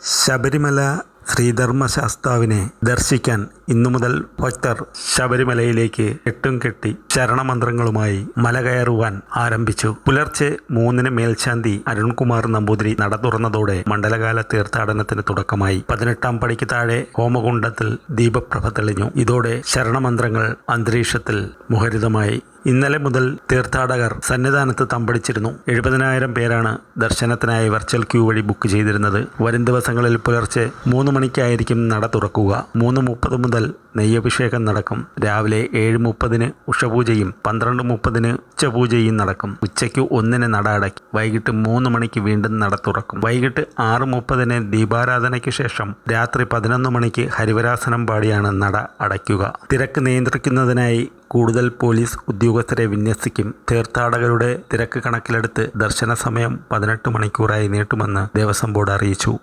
ശബരിമല ശ്രീധർമ്മശാസ്താവിനെ ദർശിക്കാൻ ഇന്നു മുതൽ ഭക്തർ ശബരിമലയിലേക്ക് എട്ടും കെട്ടി ശരണമന്ത്രങ്ങളുമായി മല കയറുവാൻ ആരംഭിച്ചു. പുലർച്ചെ മൂന്നിന് മേൽശാന്തി അരുൺകുമാർ നമ്പൂതിരി നട തുറന്നതോടെ മണ്ഡലകാല തീർത്ഥാടനത്തിന് തുടക്കമായി. പതിനെട്ടാം പടിക്ക് താഴെ ഹോമകുണ്ടത്തിൽ ദീപപ്രഭ തെളിഞ്ഞു. ഇതോടെ ശരണമന്ത്രങ്ങൾ അന്തരീക്ഷത്തിൽ മുഖരിതമായി ഇന്നലെ മുതൽ തീർത്ഥാടകർ സന്നിധാനത്ത് തമ്പടിച്ചിരുന്നു. എഴുപതിനായിരം പേരാണ് ദർശനത്തിനായി വെർച്വൽ ക്യൂ വഴി ബുക്ക് ചെയ്തിരുന്നത്. വരും ദിവസങ്ങളിൽ പുലർച്ചെ മൂന്ന് മണിക്കായിരിക്കും നട തുറക്കുക. മൂന്ന് മുപ്പത് മുതൽ നെയ്യഭിഷേകം നടക്കും. രാവിലെ ഏഴ് മുപ്പതിന് ഉഷപൂജയും പന്ത്രണ്ട് മുപ്പതിന് ഉച്ചപൂജയും നടക്കും. ഉച്ചയ്ക്ക് ഒന്നിന് നട അടയ്ക്കും. വൈകിട്ട് മൂന്ന് മണിക്ക് വീണ്ടും നട തുറക്കും. വൈകിട്ട് ആറ് മുപ്പതിന് ദീപാരാധനയ്ക്ക് ശേഷം രാത്രി പതിനൊന്ന് മണിക്ക് ഹരിവരാസനം പാടിയാണ് നട അടയ്ക്കുക. തിരക്ക് നിയന്ത്രിക്കുന്നതിനായി കൂടുതൽ പോലീസ് ഉദ്യോഗസ്ഥരെ വിന്യസിക്കും. തീർത്ഥാടകരുടെ തിരക്ക് കണക്കിലെടുത്ത് ദർശന സമയം പതിനെട്ട് മണിക്കൂറായി നീട്ടുമെന്ന് ദേവസ്വം ബോർഡ് അറിയിച്ചു.